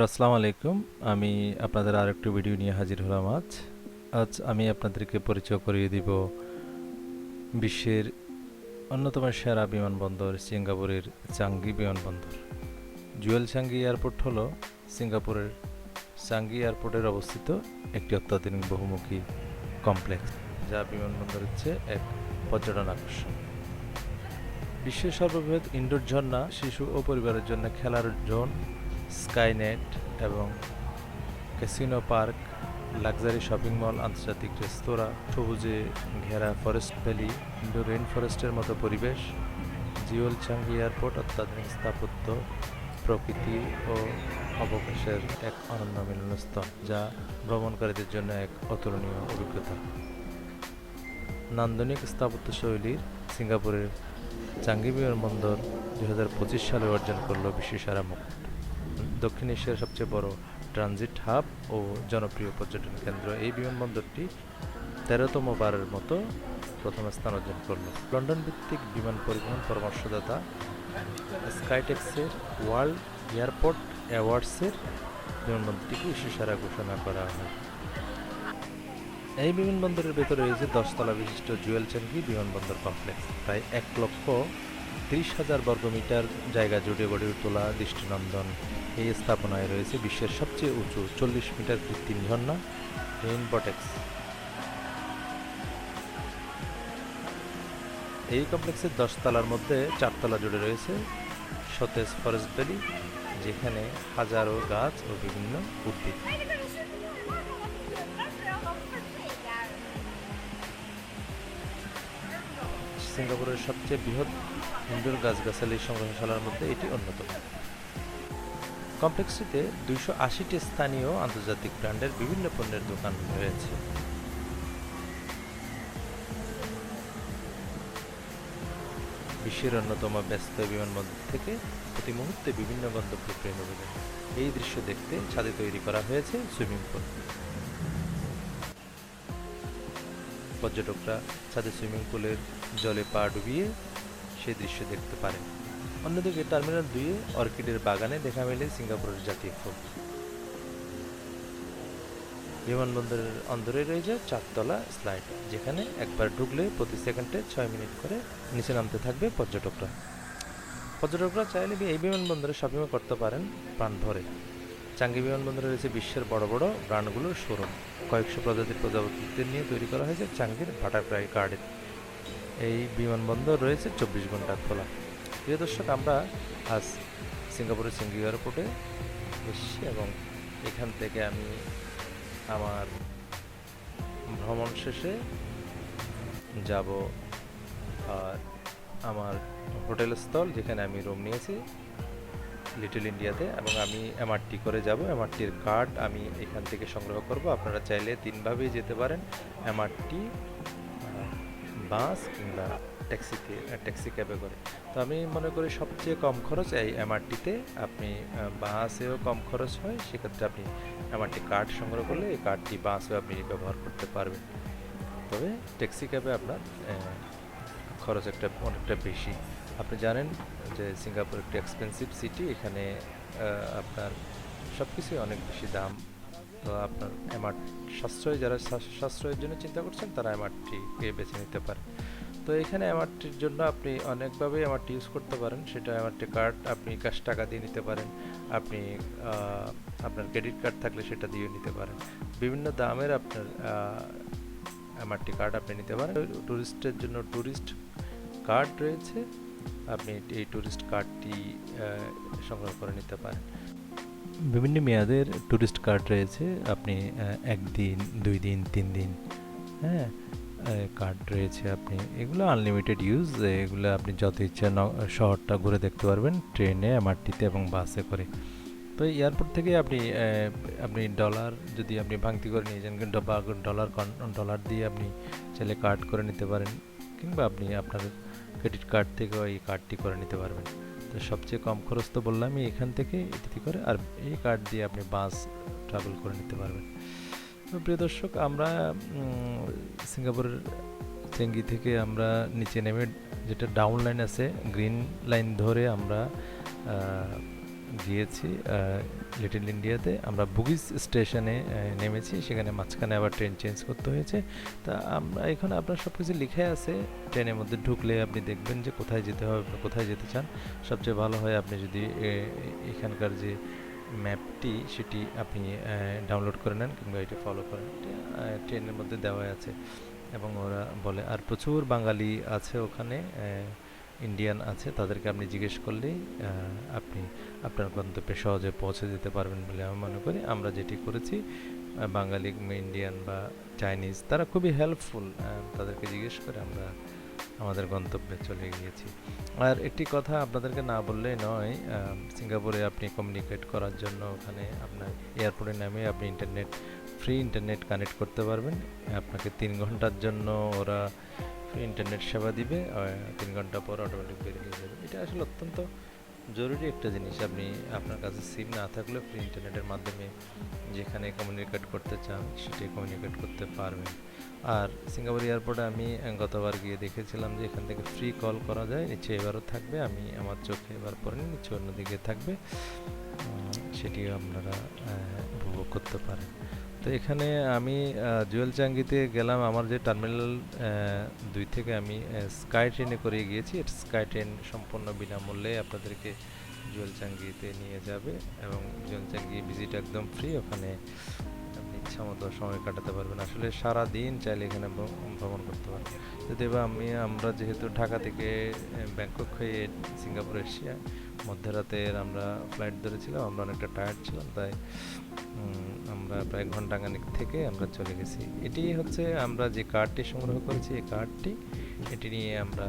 বন্ধুরা আসসালামু আলাইকুম। আমি আপনাদের আরেকটু ভিডিও নিয়ে হাজির হলাম আজ। আজ আমি আপনাদেরকে পরিচয় করিয়ে দিব বিশ্বের অন্যতম সেরা বিমানবন্দর সিঙ্গাপুরের চাঙ্গি বিমানবন্দর। জুয়েল চাঙ্গি এয়ারপোর্ট হলো সিঙ্গাপুরের চাঙ্গি এয়ারপোর্টের অবস্থিত একটি অত্যাধুনিক বহুমুখী কমপ্লেক্স, যা বিমানবন্দর হচ্ছে এক পর্যটন আকর্ষণ। বিশ্বের সর্ববৃহৎ ইনডোর ঝর্ণা, শিশু ও পরিবারের জন্য খেলার জোন স্কাইনেট এবং casino park, luxury shopping mall, আন্তর্জাতিক রেস্তোরাঁ, সবুজে ঘেরা ফরেস্ট ভ্যালি, ইন্ডোর রেইন ফরেস্টের মতো পরিবেশ, জিওল চাঙ্গি এয়ারপোর্ট অত্যাধুনিক স্থাপত্য, প্রকৃতি ও অবকাশের এক অনন্য মিলনস্থল, যা ভ্রমণকারীদের জন্য এক অতুলনীয় অভিজ্ঞতা। নান্দনিক স্থাপত্য শৈলীর সিঙ্গাপুরের চাঙ্গি বিমানবন্দর দু হাজার পঁচিশ সালে অর্জন করল বিশ্বসেরা মুকুট দক্ষিণ এশিয়ার সবচেয়ে বড় ট্রানজিট হাব ও জনপ্রিয় পর্যটন কেন্দ্র। এই বিমানবন্দরটি তেরোতম বারের মতো প্রথম স্থান অর্জন করল। লন্ডন ভিত্তিক বিমান পরিবহন পরামর্শদাতা স্কাইটেক্সের ওয়ার্ল্ড এয়ারপোর্ট অ্যাওয়ার্ডসের বিমানবন্দরটিকে বিশ্বসেরা ঘোষণা করা হয়। এই বিমানবন্দরের ভেতরে রয়েছে দশতলা বিশিষ্ট জুয়েল চাঙ্গি বিমানবন্দর কমপ্লেক্স। প্রায় এক লক্ষ ত্রিশ হাজার বর্গমিটার জায়গা জুড়ে গড়ে তোলা দৃষ্টিনন্দন এই স্থাপনায় রয়েছে বিশ্বের সবচেয়ে উঁচু চল্লিশ মিটার কৃত্রিম ঝর্ণা, রেইন বটেক্স এই কমপ্লেক্সের দশতলার মধ্যে চারতলা জুড়ে রয়েছে সতেজ ফরেস্ট ভ্যালি যেখানে হাজারো গাছ ও বিভিন্ন উদ্ভিদ। সিঙ্গাপুরের সবচেয়ে বৃহৎ ইনডোর গাছগাছালি সংগ্রহশালার মধ্যে এটি অন্যতম। কমপ্লেক্সটিতে দুইশো আশিটি স্থানীয় আন্তর্জাতিক ব্র্যান্ডের বিভিন্ন পণ্যের দোকান রয়েছে। বিশ্বের অন্যতম ব্যস্ত বিমানবন্দর থেকে প্রতি মুহূর্তে বিভিন্ন গন্তব্যে ট্রেন অভিযান। এই দৃশ্য দেখতে ছাদে তৈরি করা হয়েছে সুইমিং পুল। পর্যটকরা ছাদে সুইমিং পুলের জলে পা ডুবিয়ে সেই দৃশ্য দেখতে পারেন। অন্যদিকে টার্মিনাল দুইয়ে অর্কিডের বাগানে দেখা মেলে সিঙ্গাপুরের জাতীয় ফুল। বিমানবন্দরের অন্দরে রয়েছে চারতলা স্লাইড, যেখানে একবার ঢুকলে প্রতি সেকেন্ডে ছয় মিনিট করে নিচে নামতে থাকবে পর্যটকরা। পর্যটকরা চাইলে এই বিমানবন্দরে শপিংও করতে পারেন প্রাণ ভরে। চাঙ্গি বিমানবন্দরে রয়েছে বিশ্বের বড় বড় ব্র্যান্ডগুলোর শোরুম। কয়েকশো প্রজাতির প্রজাপতিদের নিয়ে তৈরি করা হয়েছে চাঙ্গির বাটারফ্লাই গার্ডেন। এই বিমানবন্দর রয়েছে চব্বিশ ঘণ্টা খোলা। প্রিয় দর্শক, আমরা আজ সিঙ্গাপুরের সিঙ্গি এয়ারপোর্টে এসেছি এবং এখান থেকে আমি আমার ভ্রমণ শেষে যাব, আর আমার হোটেল স্থল যেখানে আমি রুম নিয়েছি লিটল ইন্ডিয়াতে এবং আমি এমআরটি করে যাব। এমআরটির কার্ড আমি এখান থেকে সংগ্রহ করব। আপনারা চাইলে তিনভাবেই যেতে পারেন। এমআরটি বাস কিংবা ট্যাক্সিতে ট্যাক্সি ক্যাবে করে। তো আমি মনে করি সবচেয়ে কম খরচ এই এমআরটিতে আপনি বাসেও কম খরচ হয়, সেক্ষেত্রে আপনি এমআরটি কার্ড সংগ্রহ করলে এই কার্ডটি বাসেও আপনি ব্যবহার করতে পারবেন। তবে ট্যাক্সি ক্যাবে আপনার খরচ একটা, অনেকটা বেশি। আপনি জানেন যে সিঙ্গাপুর একটি এক্সপেন্সিভ সিটি এখানে আপনার সব কিছুই অনেক বেশি দাম। তো আপনার এমআর সাশ্রয়, যারা সাশ্রয়ের জন্য চিন্তা করছেন, তারা এমআরটিকে বেছে নিতে পারেন তো এখানে এমআরটির জন্য আপনি অনেকভাবে এমআরটি ইউজ করতে পারেন। সেটা এমআরটি কার্ড, আপনি ক্যাশ টাকা দিয়ে নিতে পারেন। আপনি আপনার ক্রেডিট কার্ড থাকলে সেটা দিয়ে নিতে পারেন। বিভিন্ন দামের আপনার এমআরটি কার্ড আপনি নিতে পারেন। ট্যুরিস্টের জন্য ট্যুরিস্ট কার্ড রয়েছে। আপনি এই ট্যুরিস্ট কার্ডটি সংগ্রহ করে নিতে পারেন। বিভিন্ন মেয়াদের ট্যুরিস্ট কার্ড রয়েছে। আপনি একদিন, দুই দিন, তিন দিন হ্যাঁ কার্ড রয়েছে আপনি। এগুলো আনলিমিটেড ইউজ এগুলো আপনি যত ইচ্ছা শহরটা ঘুরে দেখতে পারবেন, ট্রেনে, এমআরটিতে এবং বাসে করে। তো এয়ারপোর্ট থেকে আপনি আপনি ডলার যদি আপনি ভাঙতি করে নিয়ে যান বা ডলার ডলার দিয়ে আপনি চাইলে কার্ড করে নিতে পারেন, কিংবা আপনি আপনার ক্রেডিট কার্ড থেকে এই কার্ডটি করে নিতে পারবেন। তো সবচেয়ে কম খরচ তো বললামই, এখান থেকে এটি করে, আর এই কার্ড দিয়ে আপনি বাস ট্রাভেল করে নিতে পারবেন। তো প্রিয় দর্শক, আমরা সিঙ্গাপুরের চেঙ্গি থেকে আমরা নিচে নেমে, যেটা ডাউন লাইন আছে গ্রিন লাইন ধরে আমরা গিয়েছি লিটল ইন্ডিয়াতে আমরা বুগিস স্টেশনে নেমেছি। সেখানে মাঝখানে আবার ট্রেন চেঞ্জ করতে হয়েছে। তা আমরা এখানে আপনার সব কিছু লিখে আছে। ট্রেনের মধ্যে ঢুকলে আপনি দেখবেন যে কোথায় যেতে হবে, কোথায় যেতে চান। সবচেয়ে ভালো হয় আপনি যদি এখানকার যে ম্যাপটি সেটি আপনি ডাউনলোড করে নেন কিংবা এটি ফলো করেন ট্রেনের মধ্যে দেওয়া আছে। এবং ওরা বলে, আর প্রচুর বাঙালি আছে ওখানে। ইন্ডিয়ান আছে, তাদেরকে আপনি জিজ্ঞেস করলেই আপনি আপনার গন্তব্যে সহজে পৌঁছে যেতে পারবেন বলে আমি মনে করি। আমরা যেটি করেছি বাঙালি ইন্ডিয়ান বা চাইনিজ তারা খুবই হেল্পফুল তাদেরকে জিজ্ঞেস করে আমরা আমাদের গন্তব্যে চলে গিয়েছি। আর একটি কথা আপনাদেরকে না বললেই নয় সিঙ্গাপুরে আপনি কমিউনিকেট করার জন্য ওখানে আপনার এয়ারপোর্টে নামে আপনি ইন্টারনেট ফ্রি ইন্টারনেট কানেক্ট করতে পারবেন। আপনাকে তিন ঘণ্টার জন্য ওরা ইন্টারনেট সেবা দিবে তিন ঘণ্টা পর অটোমেটিক বেরিয়ে যাবে এটা আসলে অত্যন্ত জরুরি একটা জিনিস। আপনি আপনার কাছে সিম না থাকলেও ফ্রি ইন্টারনেটের মাধ্যমে যেখানে কমিউনিকেট করতে চান, সেটি কমিউনিকেট করতে পারবেন। আর সিঙ্গাপুর এয়ারপোর্টে আমি গতবার গিয়ে দেখেছিলাম যে এখান থেকে ফ্রি কল করা যায় নিচে এবারও থাকবে। আমি আমার চোখে এবার পড়িনি নিচে অন্যদিকে থাকবে। সেটিও আপনারা উপভোগ করতে পারেন। তো এখানে আমি জুয়েল চাঙ্গিতে গেলাম। আমার যে টার্মিনাল দুই থেকে আমি স্কাই ট্রেনে করে গিয়েছি। স্কাই ট্রেন সম্পূর্ণ বিনামূল্যে আপনাদেরকে জুয়েল চাঙ্গিতে নিয়ে যাবে এবং জুয়েল চাঙ্গি ভিজিট একদম ফ্রি ওখানে আপনি ইচ্ছা মতো সময় কাটাতে পারবেন। আসলে সারা দিন চাইলে এখানে ভ্র- ভ্রমণ করতে পারবেন। যদি আমি, আমরা যেহেতু ঢাকা থেকে ব্যাংকক হয়ে সিঙ্গাপুর এসছি মধ্যরাতের আমরা ফ্লাইট ধরেছিলাম, আমরা অনেকটা টায়ার্ড ছিলাম, তাই আমরা প্রায় ঘন্টাখানেক থেকে আমরা চলে গেছি। এটি হচ্ছে আমরা যে কার্ডটি সংগ্রহ করেছি, এই কার্ডটি এটি নিয়ে আমরা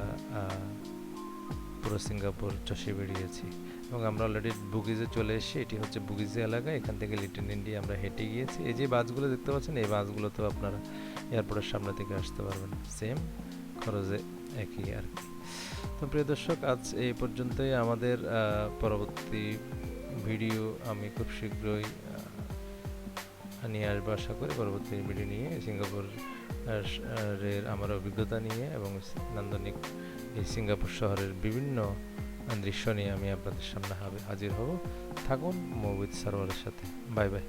পুরো সিঙ্গাপুর চষে বেরিয়েছি এবং আমরা অলরেডি বুগিজে চলে এসেছি, এটি হচ্ছে বুগিজে এলাকা, এখান থেকে লিটল ইন্ডিয়া আমরা হেঁটে গিয়েছি। এই যে বাসগুলো দেখতে পাচ্ছেন, এই বাসগুলোতেও আপনারা এয়ারপোর্টের সামনে থেকে আসতে পারবেন। সেম খরচে একই আর কি। তো প্রিয় দর্শক, আজ এই পর্যন্তই। আমাদের পরবর্তী ভিডিও আমি খুব শীঘ্রই নিয়ে আসব আশা করি। পরবর্তী ভিডিও নিয়ে সিঙ্গাপুর এর আমার অভিজ্ঞতা নিয়ে এবং নান্দনিক এই সিঙ্গাপুর শহরের বিভিন্ন দৃশ্য নিয়ে আমি আপনাদের সামনে হাজির হব। থাকুন মুভিদ সারোয়ারের সাথে। Bye bye.